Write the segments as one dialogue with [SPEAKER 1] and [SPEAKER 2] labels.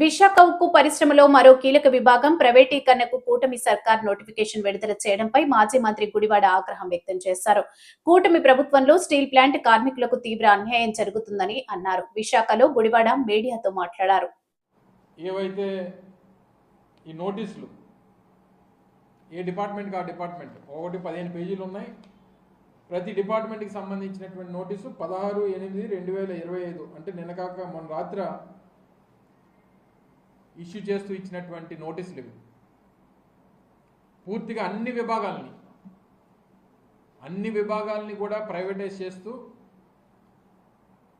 [SPEAKER 1] విశాఖ ఉక్కు పరిశ్రమలో మరో కీలక విభాగం ప్రైవేటీకరణకు కూటమి సర్కార్ నోటిఫికేషన్ విడుదల చేయడంపై మాజీ మంత్రి గుడివాడ ఆగ్రహం వ్యక్తం చేశారు. కూటమి ప్రభుత్వంలో స్టీల్ ప్లాంట్ కార్మికులకు తీవ్ర అన్యాయం జరుగుతుందని అన్నారు. విశాఖలో గుడివాడ మీడియాతో మాట్లాడారు.
[SPEAKER 2] ఏవైతే ఈ నోటీసులు ఏ డిపార్ట్మెంట్ ఆ డిపార్ట్మెంట్? ఒకటి పదిహేను పేజీలు ఉన్నాయి. ప్రతి డిపార్ట్మెంట్కి సంబంధించినటువంటి నోటీసు పదహారు ఎనిమిది రెండు వేల ఇరవై ఐదు అంటే నిన్న కాక మొన్న రాత్రి ఇష్యూ చేస్తూ ఇచ్చినటువంటి నోటీసులు ఇవి. పూర్తిగా అన్ని విభాగాల్ని అన్ని విభాగాల్ని కూడా ప్రైవేటైజ్ చేస్తూ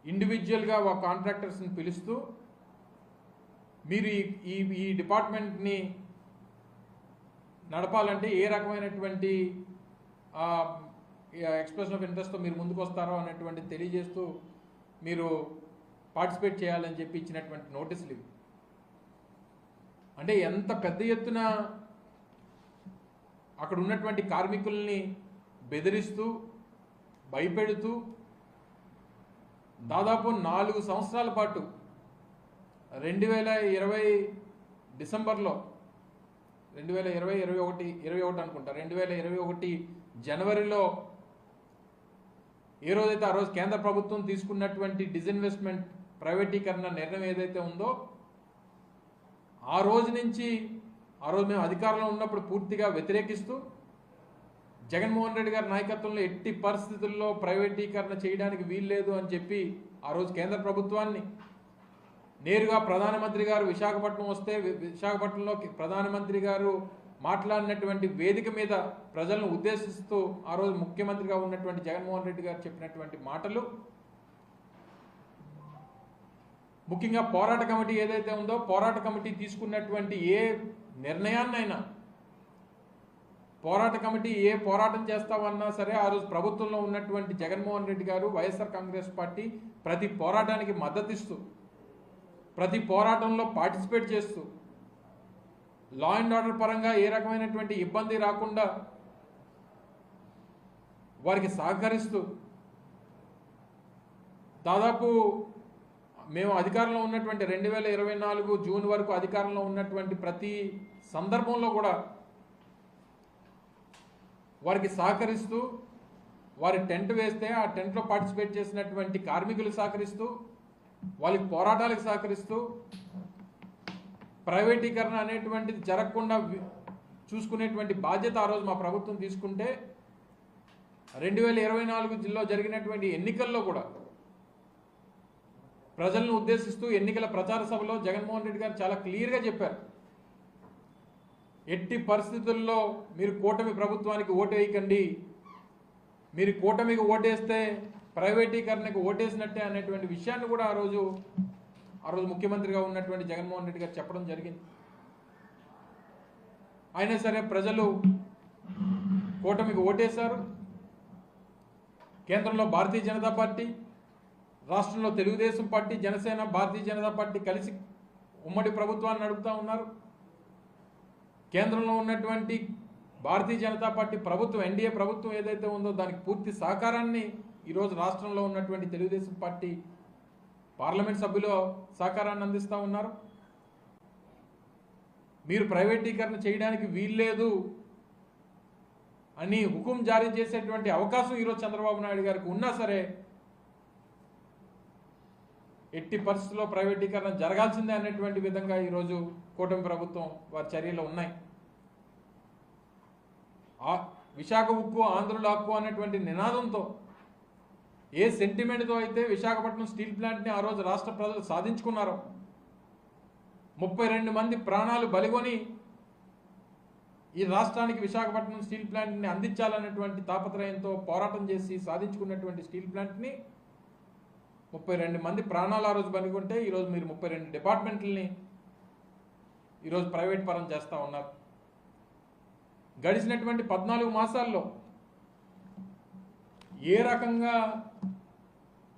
[SPEAKER 2] ఇండివిజువల్గా ఒక కాంట్రాక్టర్స్ని పిలుస్తూ మీరు ఈ ఈ ఈ డిపార్ట్మెంట్ని నడపాలంటే ఏ రకమైనటువంటి ఎక్స్ప్రెషన్ ఆఫ్ ఇంట్రెస్ట్తో మీరు ముందుకు వస్తారో అనేటువంటి తెలియజేస్తూ మీరు పార్టిసిపేట్ చేయాలని చెప్పి ఇచ్చినటువంటి నోటీసులు ఇవి. అంటే ఎంత పెద్ద ఎత్తున అక్కడ ఉన్నటువంటి కార్మికుల్ని బెదిరిస్తూ భయపెడుతూ దాదాపు నాలుగు సంవత్సరాల పాటు రెండు వేల ఇరవై డిసెంబర్లో రెండు వేల ఇరవై ఇరవై ఒకటి ఇరవై ఒకటి అనుకుంటా రెండు వేల ఇరవై ఒకటి జనవరిలో ఏ రోజైతే ఆ రోజు కేంద్ర ప్రభుత్వం తీసుకున్నటువంటి డిజిన్వెస్ట్మెంట్ ప్రైవేటీకరణ నిర్ణయం ఏదైతే ఉందో ఆ రోజు నుంచి ఆ రోజు మేము అధికారంలో ఉన్నప్పుడు పూర్తిగా వ్యతిరేకిస్తూ జగన్మోహన్ రెడ్డి గారి నాయకత్వంలో ఎట్టి పరిస్థితుల్లో ప్రైవేటీకరణ చేయడానికి వీల్లేదు అని చెప్పి ఆ రోజు కేంద్ర ప్రభుత్వాన్ని నేరుగా ప్రధానమంత్రి గారు విశాఖపట్నం వస్తే విశాఖపట్నంలో ప్రధానమంత్రి గారు మాట్లాడినటువంటి వేదిక మీద ప్రజలను ఉద్దేశిస్తూ ఆ రోజు ముఖ్యమంత్రిగా ఉన్నటువంటి జగన్మోహన్ రెడ్డి గారు చెప్పినటువంటి మాటలు ముఖ్యంగా పోరాట కమిటీ ఏదైతే ఉందో పోరాట కమిటీ తీసుకున్నటువంటి ఏ నిర్ణయాన్నైనా పోరాట కమిటీ ఏ పోరాటం చేస్తామన్నా సరే ఆ రోజు ప్రభుత్వంలో ఉన్నటువంటి జగన్మోహన్ రెడ్డి గారు వైఎస్ఆర్ కాంగ్రెస్ పార్టీ ప్రతి పోరాటానికి మద్దతిస్తూ ప్రతి పోరాటంలో పార్టిసిపేట్ చేస్తూ లా అండ్ ఆర్డర్ పరంగా ఏ రకమైనటువంటి ఇబ్బంది రాకుండా వారికి సహకరిస్తూ దాదాపు మేము అధికారంలో ఉన్నటువంటి రెండు వేల ఇరవై నాలుగు జూన్ వరకు అధికారంలో ఉన్నటువంటి ప్రతి సందర్భంలో కూడా వారికి సహకరిస్తూ వారి టెంట్ వేస్తే ఆ టెంట్లో పార్టిసిపేట్ చేసినటువంటి కార్మికులు సహకరిస్తూ వాళ్ళకి పోరాటాలకు సహకరిస్తూ ప్రైవేటీకరణ అనేటువంటిది జరగకుండా చూసుకునేటువంటి బాధ్యత ఆ రోజు మా ప్రభుత్వం తీసుకుంటే రెండు వేల ఇరవై నాలుగు జిల్లా జరిగినటువంటి ఎన్నికల్లో కూడా ప్రజలను ఉద్దేశిస్తూ ఎన్నికల ప్రచార సభలో జగన్మోహన్ రెడ్డి గారు చాలా క్లియర్గా చెప్పారు. ఎట్టి పరిస్థితుల్లో మీరు కూటమి ప్రభుత్వానికి ఓటు వేయకండి. మీరు కూటమికి ఓటేస్తే ప్రైవేటీకరణకు ఓటేసినట్టే అనేటువంటి విషయాన్ని కూడా ఆ రోజు ఆ రోజు ముఖ్యమంత్రిగా ఉన్నటువంటి జగన్మోహన్ రెడ్డి గారు చెప్పడం జరిగింది. అయినా సరే ప్రజలు కూటమికి ఓటేశారు. కేంద్రంలో భారతీయ జనతా పార్టీ రాష్ట్రంలో తెలుగుదేశం పార్టీ జనసేన భారతీయ జనతా పార్టీ కలిసి ఉమ్మడి ప్రభుత్వాన్ని నడుపుతా ఉన్నారు. కేంద్రంలో ఉన్నటువంటి భారతీయ జనతా పార్టీ ప్రభుత్వం ఎన్డీఏ ప్రభుత్వం ఏదైతే ఉందో దానికి పూర్తి సహకారాన్ని ఈరోజు రాష్ట్రంలో ఉన్నటువంటి తెలుగుదేశం పార్టీ పార్లమెంట్ సభ్యులు సహకారాన్ని అందిస్తూ ఉన్నారు. మీరు ప్రైవేటీకరణ చేయడానికి వీల్లేదు అని హుకుం జారీ చేసేటువంటి అవకాశం ఈరోజు చంద్రబాబు నాయుడు గారికి ఉన్నా సరే ఎట్టి పరిస్థితుల్లో ప్రైవేటీకరణ జరగాల్సిందే అనేటువంటి విధంగా ఈరోజు కూటమి ప్రభుత్వం వారి చర్యలు ఉన్నాయి. ఆ విశాఖ ఉక్కు ఆంధ్రుల హక్కు అనేటువంటి నినాదంతో ఏ సెంటిమెంట్తో అయితే విశాఖపట్నం స్టీల్ ప్లాంట్ని ఆ రోజు రాష్ట్ర ప్రజలు సాధించుకున్నారో ముప్పై రెండు మంది ప్రాణాలు బలిగొని ఈ రాష్ట్రానికి విశాఖపట్నం స్టీల్ ప్లాంట్ని అందించాలనేటువంటి తాపత్రయంతో పోరాటం చేసి సాధించుకున్నటువంటి స్టీల్ ప్లాంట్ని ముప్పై రెండు మంది ప్రాణాలు ఆ రోజు పనికుంటే ఈరోజు మీరు ముప్పై రెండు డిపార్ట్మెంట్లని ఈరోజు ప్రైవేట్ పరం చేస్తూ ఉన్నారు. గడిచినటువంటి పద్నాలుగు మాసాల్లో ఏ రకంగా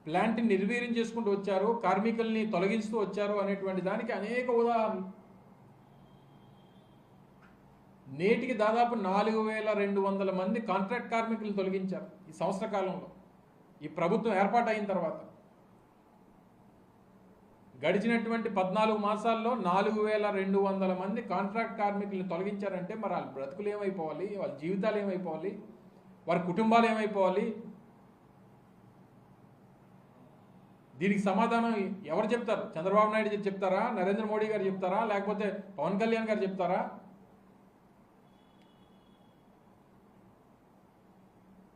[SPEAKER 2] ప్లాంట్ని నిర్వీర్యం చేసుకుంటూ వచ్చారు కార్మికుల్ని తొలగిస్తూ వచ్చారు అనేటువంటి దానికి అనేక ఉదాహరణలు. నేటికి దాదాపు నాలుగు వేల రెండు వందల మంది కాంట్రాక్ట్ కార్మికులను తొలగించారు ఈ సంవత్సర కాలంలో ఈ ప్రభుత్వం ఏర్పాటు అయిన తర్వాత గడిచినటువంటి పద్నాలుగు మాసాల్లో నాలుగు వేల రెండు వందల మంది కాంట్రాక్ట్ కార్మికులను తొలగించారంటే మరి వాళ్ళ బ్రతుకులు ఏమైపోవాలి? వాళ్ళ జీవితాలు ఏమైపోవాలి? వారి కుటుంబాలు ఏమైపోవాలి? దీనికి సమాధానం ఎవరు చెప్తారు? చంద్రబాబు నాయుడు గారు చెప్తారా? నరేంద్ర మోడీ గారు చెప్తారా? లేకపోతే పవన్ కళ్యాణ్ గారు చెప్తారా?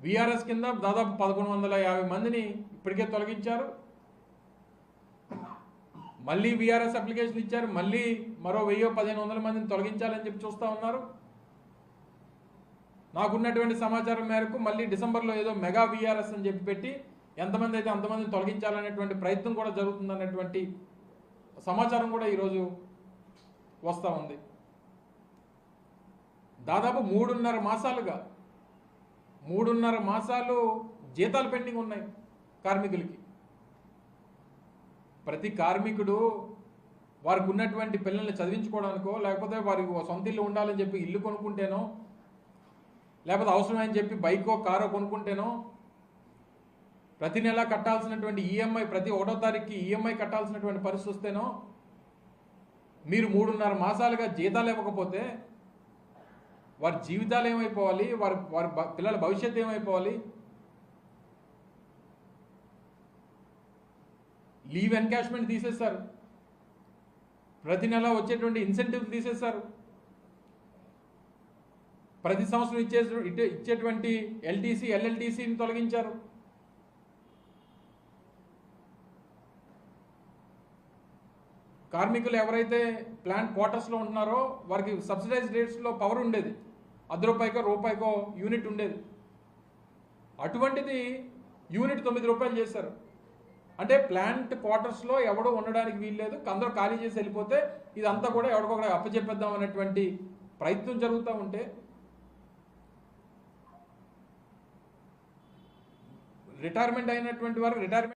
[SPEAKER 2] వీఆర్ఎస్ కింద దాదాపు పదకొండు వందల యాభై మందిని ఇప్పటికే తొలగించారు. మళ్ళీ విఆర్ఎస్ అప్లికేషన్ ఇచ్చారు మళ్ళీ మరో వెయ్యో పదిహేను వందల మందిని తొలగించాలని చెప్పి చూస్తూ ఉన్నారు. నాకున్నటువంటి సమాచారం మేరకు మళ్ళీ డిసెంబర్లో ఏదో మెగా వీఆర్ఎస్ అని చెప్పి పెట్టి ఎంతమంది అయితే అంతమందిని తొలగించాలనేటువంటి ప్రయత్నం కూడా జరుగుతుందన్నటువంటి సమాచారం కూడా ఈరోజు వస్తూ ఉంది. దాదాపు మూడున్నర మాసాలుగా మూడున్నర మాసాలు జీతాలు పెండింగ్ ఉన్నాయి కార్మికులకి. ప్రతి కార్మికుడు వారికి ఉన్నటువంటి పిల్లల్ని చదివించుకోవడానికో లేకపోతే వారికి సొంత ఇల్లు ఉండాలని చెప్పి ఇల్లు కొనుక్కుంటేనో లేకపోతే అవసరమని చెప్పి బైకో కారో కొనుక్కుంటేనో ప్రతి నెల కట్టాల్సినటువంటి ఈఎంఐ ప్రతి ఒకటో తారీఖుకి ఈఎంఐ కట్టాల్సినటువంటి పరిస్థితి వస్తేనో మీరు మూడున్నర మాసాలుగా జీతాలు ఇవ్వకపోతే వారి జీవితాలు ఏమైపోవాలి? వారి వారి పిల్లల భవిష్యత్తు ఏమైపోవాలి? లీవ్ ఎన్కాష్మెంట్ తీసేస్తారు. ప్రతి నెల వచ్చేటువంటి ఇన్సెంటివ్ తీసేస్తారు. ప్రతి సంవత్సరం ఇచ్చే ఇచ్చేటువంటి ఎల్టీసీ ఎల్ఎల్టీసీని తొలగించారు. కార్మికులు ఎవరైతే ప్లాంట్ క్వార్టర్స్లో ఉంటున్నారో వారికి సబ్సిడైజ్ రేట్స్లో పవర్ ఉండేది. అర్ధ రూపాయికో రూపాయికో యూనిట్ ఉండేది. అటువంటిది యూనిట్ తొమ్మిది రూపాయలు చేశారు. అంటే ప్లాంట్ క్వార్టర్స్లో ఎవడో ఉండడానికి వీల్లేదు అందరూ ఖాళీ చేసి వెళ్ళిపోతే ఇదంతా కూడా ఎవరికొకటి అప్పచెప్పేద్దాం అనేటువంటి ప్రయత్నం జరుగుతూ ఉంటే రిటైర్మెంట్ అయినటువంటి వారు రిటైర్మెంట్